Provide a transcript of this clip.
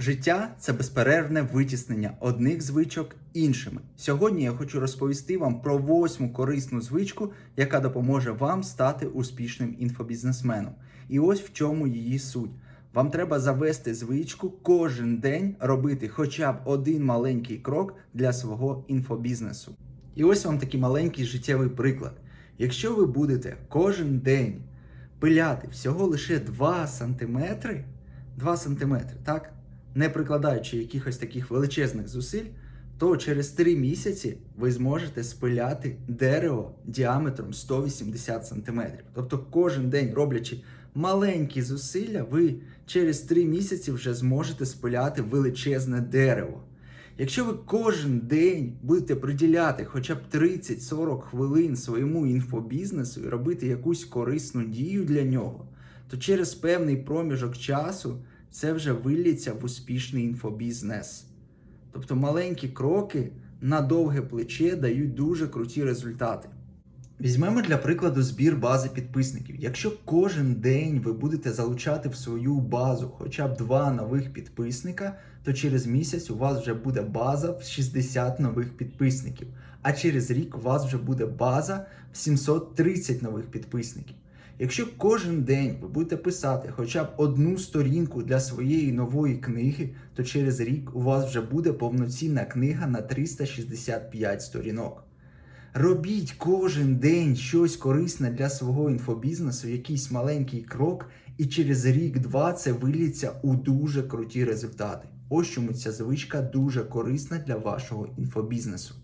Життя це безперервне витіснення одних звичок іншими. Сьогодні я хочу розповісти вам про восьму корисну звичку, яка допоможе вам стати успішним інфобізнесменом. І ось в чому її суть. Вам треба завести звичку кожен день робити хоча б один маленький крок для свого інфобізнесу. І ось вам такий маленький життєвий приклад. Якщо ви будете кожен день пиляти всього лише 2 сантиметри, 2 сантиметри, так? Не прикладаючи якихось таких величезних зусиль, то через 3 місяці ви зможете спиляти дерево діаметром 180 сантиметрів. Тобто кожен день роблячи маленькі зусилля, ви через 3 місяці вже зможете спиляти величезне дерево. Якщо ви кожен день будете приділяти хоча б 30-40 хвилин своєму інфобізнесу і робити якусь корисну дію для нього, то через певний проміжок часу це вже виллється в успішний інфобізнес. Тобто маленькі кроки на довге плече дають дуже круті результати. Візьмемо для прикладу збір бази підписників. Якщо кожен день ви будете залучати в свою базу хоча б два нових підписника, то через місяць у вас вже буде база в 60 нових підписників. А через рік у вас вже буде база в 730 нових підписників. Якщо кожен день ви будете писати хоча б одну сторінку для своєї нової книги, то через рік у вас вже буде повноцінна книга на 365 сторінок. Робіть кожен день щось корисне для свого інфобізнесу, якийсь маленький крок, і через рік-два це виліться у дуже круті результати. Ось чому ця звичка дуже корисна для вашого інфобізнесу.